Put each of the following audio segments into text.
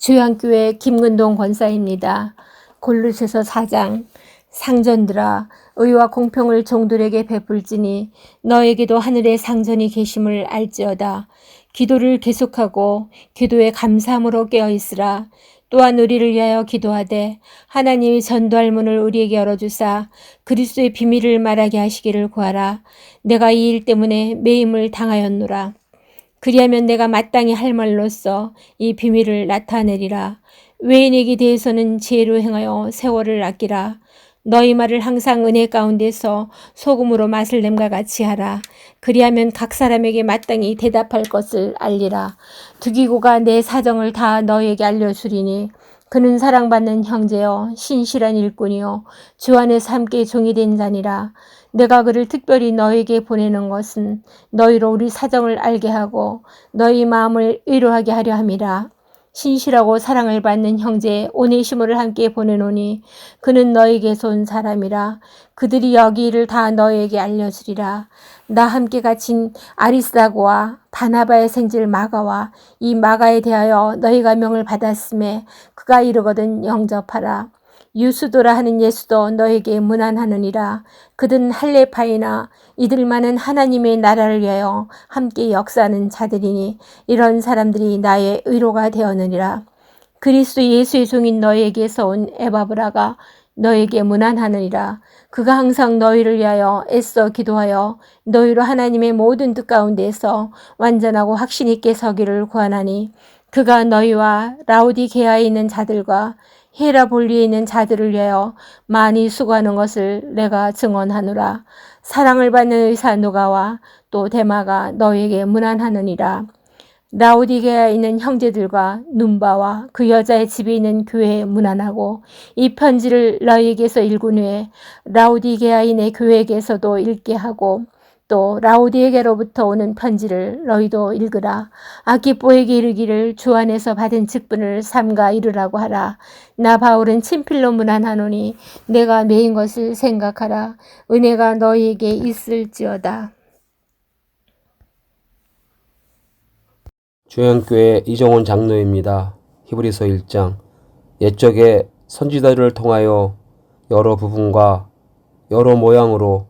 주양교회 김근동 권사입니다. 골로새서 4장 상전들아 의와 공평을 종들에게 베풀지니 너에게도 하늘의 상전이 계심을 알지어다. 기도를 계속하고 기도에 감사함으로 깨어 있으라. 또한 우리를 위하여 기도하되 하나님이 전도할 문을 우리에게 열어주사 그리스도의 비밀을 말하게 하시기를 구하라. 내가 이 일 때문에 매임을 당하였노라. 그리하면 내가 마땅히 할 말로써 이 비밀을 나타내리라. 외인에게 대해서는 지혜로 행하여 세월을 아끼라. 너희 말을 항상 은혜 가운데서 소금으로 맛을 냄과 같이 하라. 그리하면 각 사람에게 마땅히 대답할 것을 알리라. 두기고가 내 사정을 다 너희에게 알려주리니 그는 사랑받는 형제여 신실한 일꾼이요 주 안에서 함께 종이 된 자니라. 내가 그를 특별히 너에게 보내는 것은 너희로 우리 사정을 알게 하고 너희 마음을 위로하게 하려 함이라. 신실하고 사랑을 받는 형제 오네시모를 함께 보내노니 그는 너에게서 온 사람이라. 그들이 여기 일을 다 너에게 알려주리라. 나 함께 갇힌 아리스다고와 바나바의 생질 마가와 이 마가에 대하여 너희가 명을 받았음에 그가 이르거든 영접하라 유수도라 하는 예수도 너에게 문안하느니라. 그든 할레파이나 이들만은 하나님의 나라를 위하여 함께 역사하는 자들이니 이런 사람들이 나의 의로가 되었느니라. 그리스도 예수의 종인 너에게서 온 에바브라가 너에게 문안하느니라. 그가 항상 너희를 위하여 애써 기도하여 너희로 하나님의 모든 뜻 가운데서 완전하고 확신 있게 서기를 구하나니 그가 너희와 라우디게아에 있는 자들과 헤라볼리에 있는 자들을 위하여 많이 수고하는 것을 내가 증언하노라. 사랑을 받는 의사 누가와 또 데마가 너에게 문안하느니라. 라오디게아에 있는 형제들과 눈바와 그 여자의 집에 있는 교회에 문안하고 이 편지를 너희에게서 읽은 후에 라오디게아인의 교회에게서도 읽게 하고 또 라오디에게로부터 오는 편지를 너희도 읽으라. 아기뽀에게 이르기를 주 안에서 받은 직분을 삼가 이르라고 하라. 나 바울은 친필로 문안하노니 내가 메인 것을 생각하라. 은혜가 너희에게 있을지어다. 주연교회 이정원 장로입니다. 히브리서 1장 옛적에 선지자들을 통하여 여러 부분과 여러 모양으로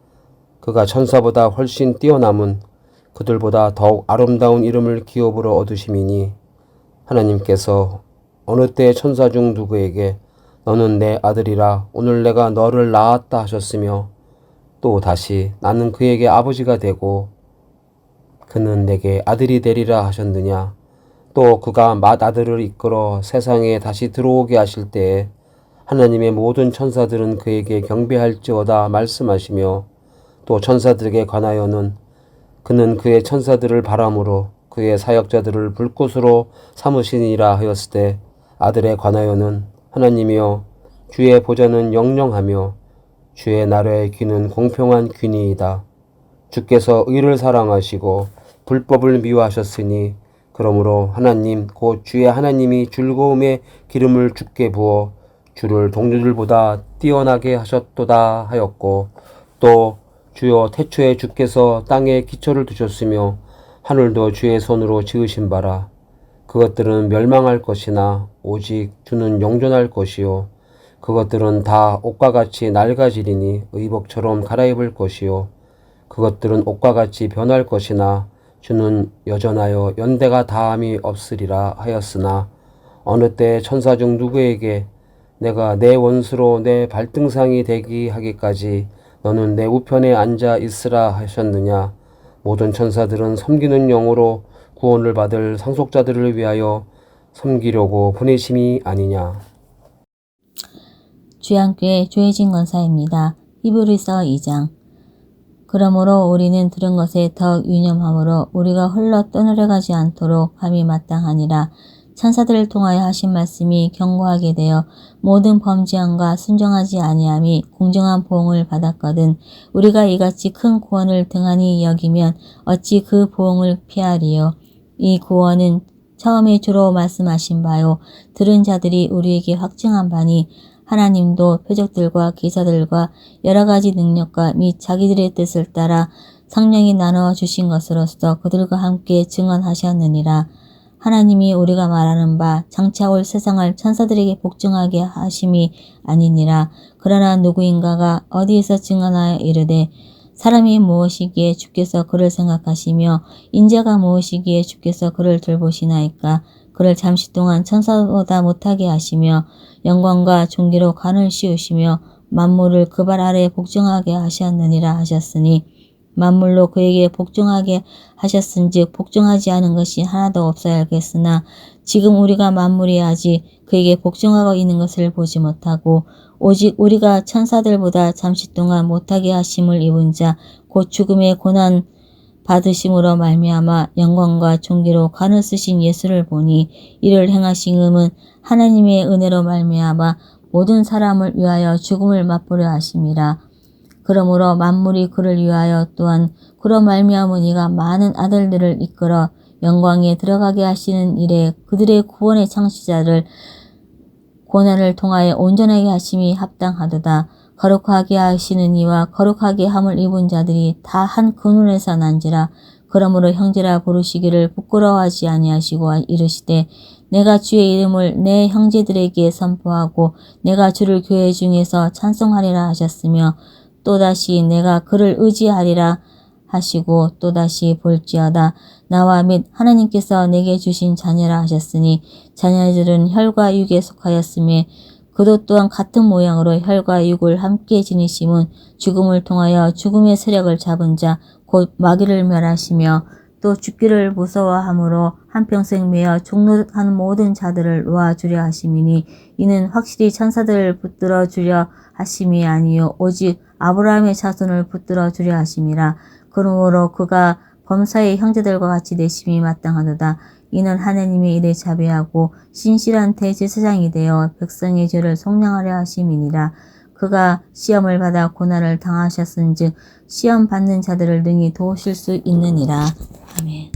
그가 천사보다 훨씬 뛰어남은 그들보다 더욱 아름다운 이름을 기업으로 얻으심이니 하나님께서 어느 때 천사 중 누구에게 너는 내 아들이라 오늘 내가 너를 낳았다 하셨으며 또 다시 나는 그에게 아버지가 되고 그는 내게 아들이 되리라 하셨느냐? 또 그가 맏아들을 이끌어 세상에 다시 들어오게 하실 때에 하나님의 모든 천사들은 그에게 경배할지어다 말씀하시며 또 천사들에게 관하여는 그는 그의 천사들을 바람으로 그의 사역자들을 불꽃으로 삼으시니라 하였을 때 아들에 관하여는 하나님이여 주의 보좌는 영영하며 주의 나라의 귀는 공평한 귀니이다. 주께서 의를 사랑하시고 불법을 미워하셨으니 그러므로 하나님 곧 주의 하나님이 즐거움의 기름을 주께 부어 주를 동료들보다 뛰어나게 하셨도다 하였고 또 주여 태초에 주께서 땅에 기초를 두셨으며 하늘도 주의 손으로 지으신 바라. 그것들은 멸망할 것이나 오직 주는 영존할 것이요. 그것들은 다 옷과 같이 낡아지리니 의복처럼 갈아입을 것이요. 그것들은 옷과 같이 변할 것이나 주는 여전하여 연대가 다함이 없으리라 하였으나 어느 때 천사 중 누구에게 내가 내 원수로 내 발등상이 되기 하기까지 너는 내 우편에 앉아 있으라 하셨느냐 모든 천사들은 섬기는 영으로 구원을 받을 상속자들을 위하여 섬기려고 보내심이 아니냐 주양교회 조혜진 권사입니다. 히브리서 2장 그러므로 우리는 들은 것에 더 유념함으로 우리가 홀로 떠내려가지 않도록 함이 마땅하니라. 천사들을 통하여 하신 말씀이 경고하게 되어 모든 범죄함과 순종하지 아니함이 공정한 보응을 받았거든 우리가 이같이 큰 구원을 등한히 여기면 어찌 그 보응을 피하리요 이 구원은 처음에 주로 말씀하신 바요 들은 자들이 우리에게 확증한 바니 하나님도 표적들과 기사들과 여러 가지 능력과 및 자기들의 뜻을 따라 성령이 나누어 주신 것으로서 그들과 함께 증언하셨느니라. 하나님이 우리가 말하는 바 장차 올 세상을 천사들에게 복종하게 하심이 아니니라. 그러나 누구인가가 어디에서 증언하여 이르되 사람이 무엇이기에 주께서 그를 생각하시며 인자가 무엇이기에 주께서 그를 돌보시나이까 그를 잠시 동안 천사보다 못하게 하시며 영광과 존귀로 관을 씌우시며 만물을 그 발 아래에 복종하게 하셨느니라 하셨으니 만물로 그에게 복종하게 하셨은즉 복종하지 않은 것이 하나도 없어야겠으나 지금 우리가 만물이 아직 그에게 복종하고 있는 것을 보지 못하고 오직 우리가 천사들보다 잠시 동안 못하게 하심을 입은 자 곧 죽음의 고난 받으심으로 말미암아 영광과 존귀로 관을 쓰신 예수를 보니 이를 행하신 음은 하나님의 은혜로 말미암아 모든 사람을 위하여 죽음을 맛보려 하심이라. 그러므로 만물이 그를 위하여 또한 그로 말미암은 이가 많은 아들들을 이끌어 영광에 들어가게 하시는 일에 그들의 구원의 창시자를 고난을 통하여 온전하게 하심이 합당하도다. 거룩하게 하시는 이와 거룩하게 함을 입은 자들이 다 한 근원에서 난지라. 그러므로 형제라 부르시기를 부끄러워하지 아니하시고 이르시되 내가 주의 이름을 내 형제들에게 선포하고 내가 주를 교회 중에서 찬송하리라 하셨으며 또다시 내가 그를 의지하리라 하시고 또다시 볼지어다. 나와 및 하나님께서 내게 주신 자녀라 하셨으니 자녀들은 혈과 육에 속하였음에 그도 또한 같은 모양으로 혈과 육을 함께 지니심은 죽음을 통하여 죽음의 세력을 잡은 자 곧 마귀를 멸하시며 또 죽기를 무서워함으로 한평생 매어 종로하는 모든 자들을 놓아주려 하심이니 이는 확실히 천사들을 붙들어 주려 하심이 아니요 오직 아브라함의 자손을 붙들어 주려 하심이라. 그러므로 그가 범사의 형제들과 같이 내심이 마땅하도다. 이는 하나님의 일에 자비하고 신실한 대제사장이 되어 백성의 죄를 속량하려 하심이니라 그가 시험을 받아 고난을 당하셨은즉 시험 받는 자들을 능히 도우실 수 있느니라 아멘.